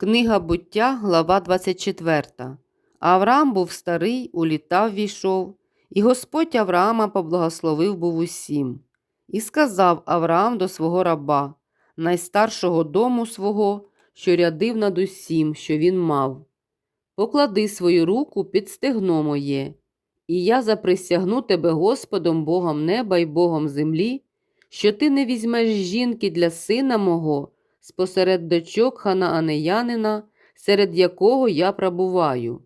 Книга буття, глава 24. Авраам був старий, у літа ввійшов, і Господь Авраама поблагословив був усім. І сказав Авраам до свого раба, найстаршого дому свого, що рядив над усім, що він мав. Поклади свою руку під стегно моє, і я заприсягну тебе Господом Богом неба і Богом землі, що ти не візьмеш жінки для сина мого спосеред дочок ханаанеянина, серед якого я пробуваю.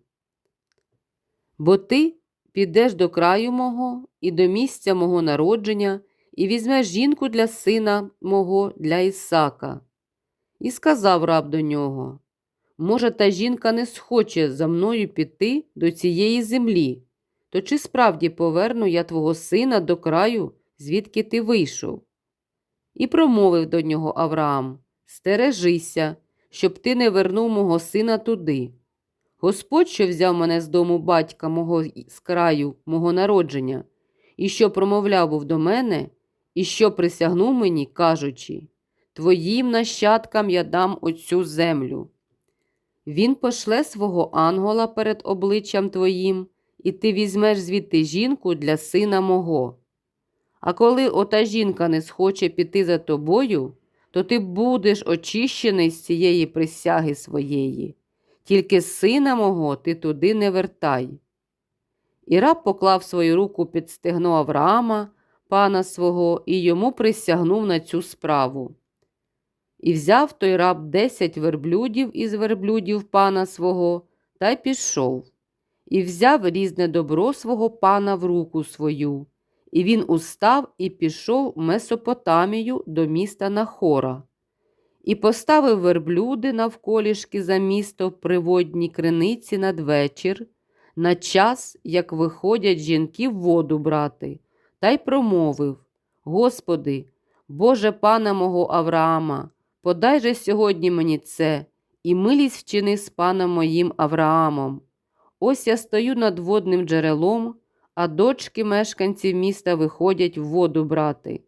Бо ти підеш до краю мого і до місця мого народження, і візьмеш жінку для сина мого для Ісака. І сказав раб до нього: Може, та жінка не схоче за мною піти до цієї землі, то чи справді поверну я твого сина до краю, звідки ти вийшов? І промовив до нього Авраам: Стережися, щоб ти не вернув мого сина туди. Господь, що взяв мене з дому батька мого з краю мого народження, і що промовляв був до мене, і що присягнув мені, кажучи, Твоїм нащадкам я дам оцю землю. Він пошле свого ангола перед обличчям твоїм, і ти візьмеш звідти жінку для сина мого. А коли ота жінка не схоче піти за тобою, то ти будеш очищений з цієї присяги своєї, тільки сина мого ти туди не вертай. І раб поклав свою руку під стегно Авраама, пана свого, і йому присягнув на цю справу. І взяв той раб десять верблюдів із верблюдів пана свого та й пішов, і взяв різне добро свого пана в руку свою. І він устав і пішов Месопотамію до міста Нахора, і поставив верблюди навколішки за місто в приводній криниці надвечір, на час, як виходять жінки в воду брати, та й промовив: Господи, Боже пана мого Авраама, подай же сьогодні мені це, і милість вчини з паном моїм Авраамом. Ось я стою над водним джерелом а дочки мешканців міста виходять в воду брати.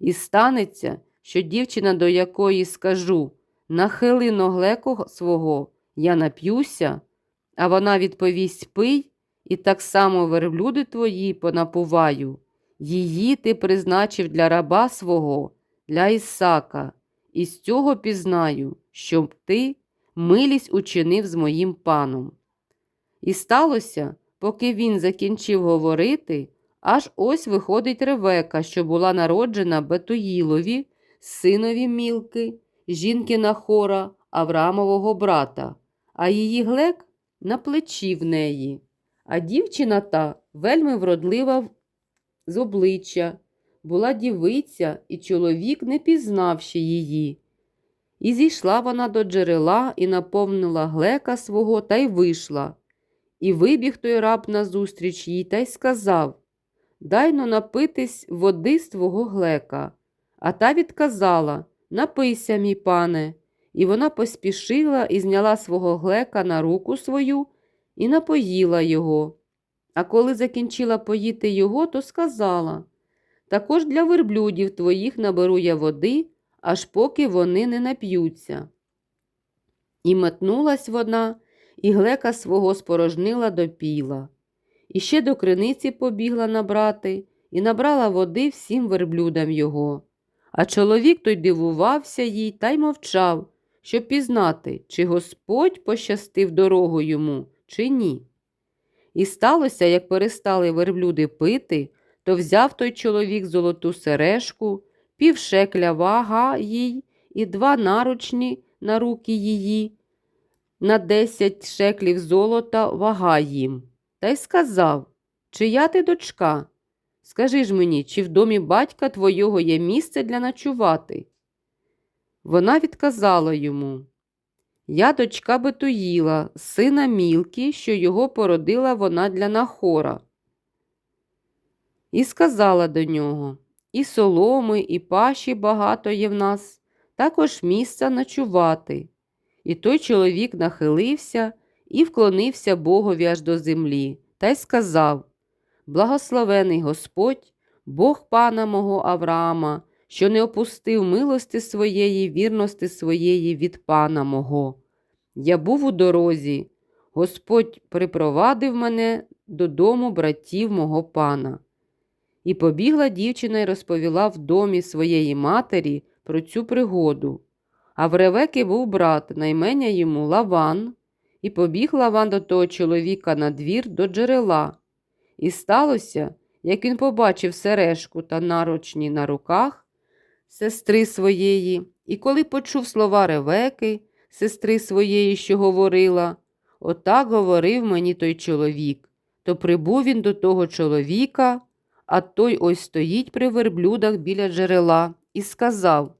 І станеться, що дівчина, до якої скажу нахили ноглеко свого, я нап'юся, а вона відповість пий, і так само верблюди твої понапуваю. Її ти призначив для раба свого, для Ісака, і з цього пізнаю, щоб ти милість учинив з моїм паном. І сталося, Поки він закінчив говорити, аж ось виходить Ревека, що була народжена Бетуїлові, синові Мілки, жінки Нахора, Авраамового брата, а її глек на плечі в неї. А дівчина та вельми вродлива з обличчя, була дівиця, і чоловік не пізнавши її. І зійшла вона до джерела і наповнила глека свого та й вийшла. І вибіг той раб назустріч їй та й сказав Дай но напитись води з твого глека. А та відказала Напийся, мій пане. І вона поспішила і зняла свого глека на руку свою і напоїла його. А коли закінчила поїти його, то сказала Також для верблюдів твоїх наберу я води, аж поки вони не нап'ються. І метнулась вона і глека свого спорожнила до піла. І ще до криниці побігла набрати і набрала води всім верблюдам його. А чоловік той дивувався їй та й мовчав, щоб пізнати, чи Господь пощастив дорогу йому, чи ні. І сталося, як перестали верблюди пити, то взяв той чоловік золоту сережку, півшекля вага їй і два наручні на руки її, на десять шеклів золота вага їм, та й сказав Чия ти дочка? Скажи ж мені, чи в домі батька твого є місце для ночувати? Вона відказала йому Я дочка Бетуїла, сина Мілки, що його породила вона для Нахора. І сказала до нього І соломи, і паші багато є в нас, також місця ночувати. І той чоловік нахилився і вклонився Богові аж до землі, та й сказав Благословений Господь, Бог пана мого Авраама, що не опустив милости своєї, вірності своєї від пана мого. Я був у дорозі. Господь припровадив мене додому братів мого пана. І побігла дівчина і розповіла в домі своєї матері про цю пригоду. А в Ревеки був брат, наймення йому Лаван, і побіг Лаван до того чоловіка на двір до джерела. І сталося, як він побачив сережку та наручні на руках сестри своєї, і коли почув слова Ревеки, сестри своєї, що говорила, отак говорив мені той чоловік, то прибув він до того чоловіка, а той ось стоїть при верблюдах біля джерела, і сказав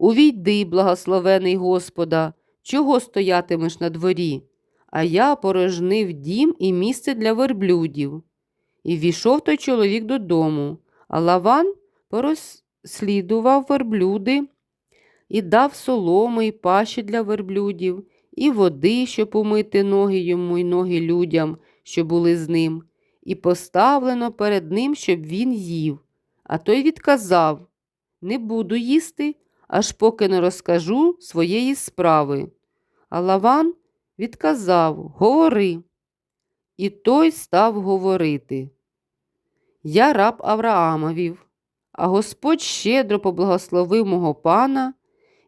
Увійди, благословений Господа, чого стоятимеш на дворі? А я порожнив дім і місце для верблюдів. І війшов той чоловік додому, а Лаван порозслідував верблюди і дав соломи й паші для верблюдів, і води, щоб умити ноги йому й ноги людям, що були з ним, і поставлено перед ним, щоб він їв. А той відказав Не буду їсти, аж поки не розкажу своєї справи. А Лаван відказав Говори. І той став говорити. Я раб Авраамовів, а Господь щедро поблагословив мого пана,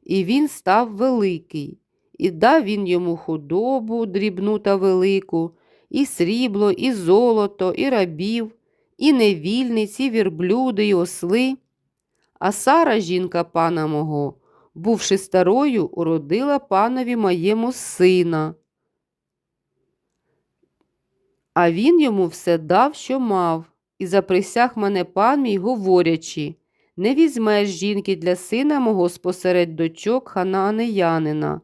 і він став великий, і дав він йому худобу, дрібну та велику, і срібло, і золото, і рабів, і невільниць, і вірблюди, і осли. А Сара, жінка пана мого, бувши старою, уродила панові моєму сина. А він йому все дав, що мав, і заприсяг мене пан мій, говорячи не візьмеш жінки для сина мого спосеред дочок ханаанеянина,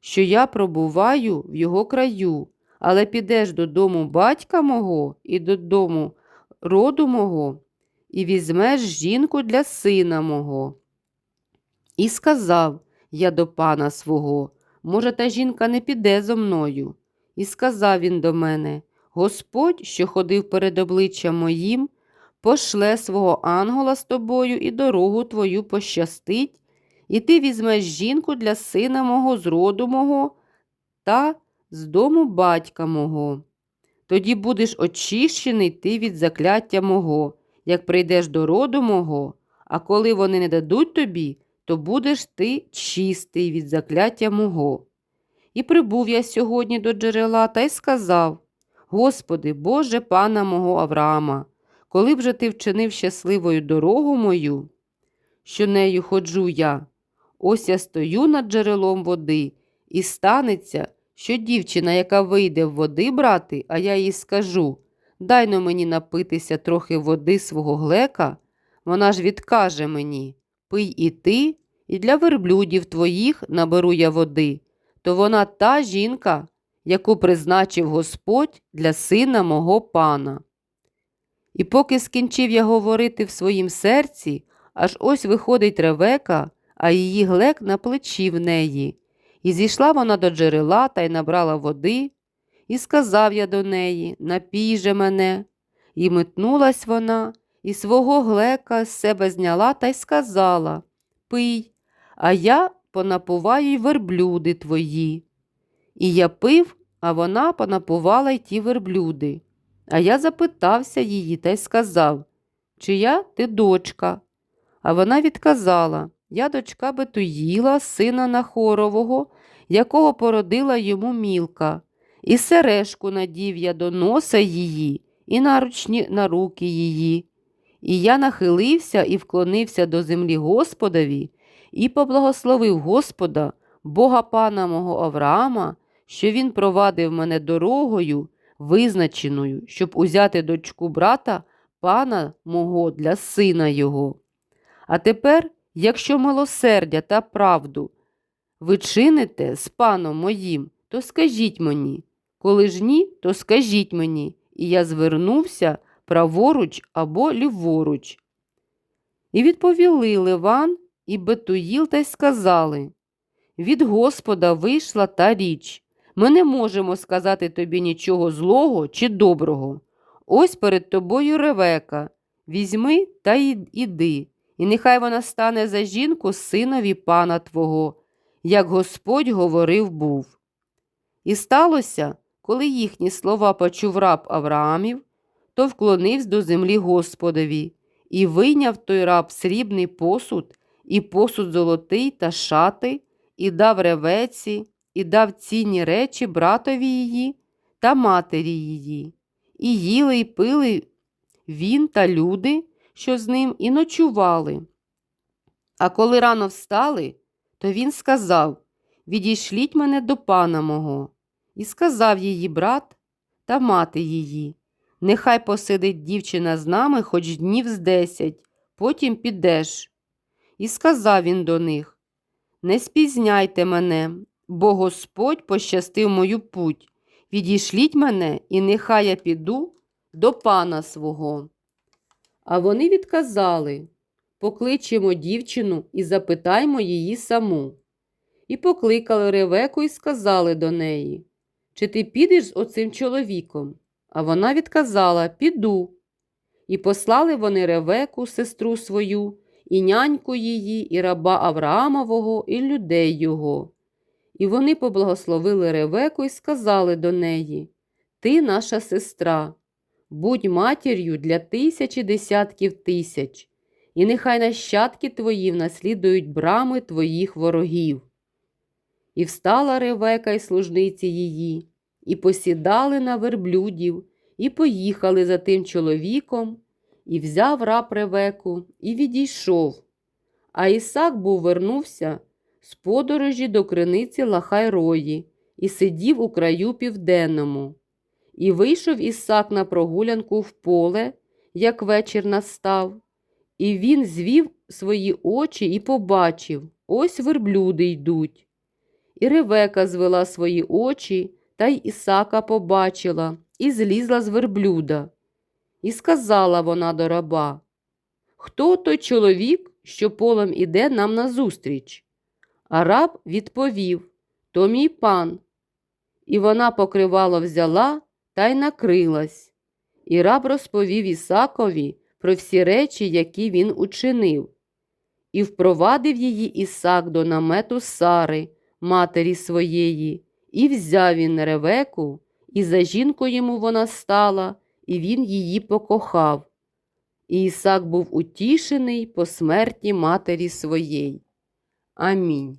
що я пробуваю в його краю, але підеш додому батька мого і додому роду мого, і візьмеш жінку для сина мого. І сказав я до пана свого, може, та жінка не піде зо мною. І сказав він до мене Господь, що ходив перед обличчям моїм, пошле свого ангела з тобою і дорогу твою пощастить, і ти візьмеш жінку для сина мого з роду мого та з дому батька мого. Тоді будеш очищений ти від закляття мого, як прийдеш до роду мого, а коли вони не дадуть тобі, то будеш ти чистий від закляття мого. І прибув я сьогодні до джерела та й сказав Господи, Боже пана мого Авраама, коли б же ти вчинив щасливою дорогу мою, що нею ходжу я, ось я стою над джерелом води, і станеться, що дівчина, яка вийде в води брати, а я їй скажу дай но мені напитися трохи води свого глека, вона ж відкаже мені пий і ти, і для верблюдів твоїх наберу я води, то вона та жінка, яку призначив Господь для сина мого пана. І поки скінчив я говорити в своїм серці, аж ось виходить ревека, а її глек на плечі в неї. І зійшла вона до джерела та й набрала води, і сказав я до неї Напій же мене. І метнулась вона, і свого глека з себе зняла та й сказала Пий, а я понапуваю й верблюди твої. І я пив, а вона понапувала й ті верблюди. А я запитався її та й сказав, чия ти дочка? А вона відказала Я дочка Бетуїла, сина Нахорового, якого породила йому мілка, і сережку надів я до носа її, і наручні на руки її. І я нахилився і вклонився до землі Господові, і поблагословив Господа, Бога пана мого Авраама, що він провадив мене дорогою визначеною, щоб узяти дочку брата пана мого для сина його. А тепер, якщо милосердя та правду ви чините з паном моїм, то скажіть мені, коли ж ні, то скажіть мені, і я звернувся праворуч або ліворуч. І відповіли Ливан і Бетуїл та й сказали від Господа вийшла та річ, ми не можемо сказати тобі нічого злого чи доброго. Ось перед тобою ревека. Візьми та іди, і нехай вона стане за жінку синові пана твого, як Господь говорив був. І сталося, коли їхні слова почув раб Авраамів, то вклонився до землі Господові, і вийняв той раб срібний посуд, і посуд золотий та шати, і дав ревеці, і дав цінні речі братові її та матері її. І їли й пили він та люди, що з ним, і ночували. А коли рано встали, то він сказав Відійшліть мене до пана мого. І сказав її брат та мати її. Нехай посидить дівчина з нами хоч днів з десять, потім підеш. І сказав він до них Не спізняйте мене, бо Господь пощастив мою путь. Відійшліть мене, і нехай я піду до пана свого. А вони відказали Покличемо дівчину і запитаймо її саму. І покликали Ревеку і сказали до неї Чи ти підеш з оцим чоловіком? А вона відказала Піду. І послали вони Ревеку, сестру свою, і няньку її, і раба Авраамового, і людей його. І вони поблагословили Ревеку і сказали до неї Ти наша сестра, будь матір'ю для тисячі десятків тисяч, і нехай нащадки твої внаслідують брами твоїх ворогів. І встала Ревека і служниці її, і посідали на верблюдів, і поїхали за тим чоловіком, і взяв раб Ревеку, і відійшов. А Ісак був вернувся з подорожі до криниці Лахайрої і сидів у краю південному. І вийшов Ісак на прогулянку в поле, як вечір настав, і він звів свої очі і побачив ось верблюди йдуть. І Ревека звела свої очі, та й Ісака побачила і злізла з верблюда. І сказала вона до раба Хто той чоловік, що полем іде нам назустріч? А раб відповів То мій пан. І вона покривало взяла та й накрилась. І раб розповів Ісакові про всі речі, які він учинив. І впровадив її Ісак до намету Сари, матері своєї, і взяв він Ревеку, і за жінку йому вона стала, і він її покохав. І Ісак був утішений по смерті матері своєї. Амінь.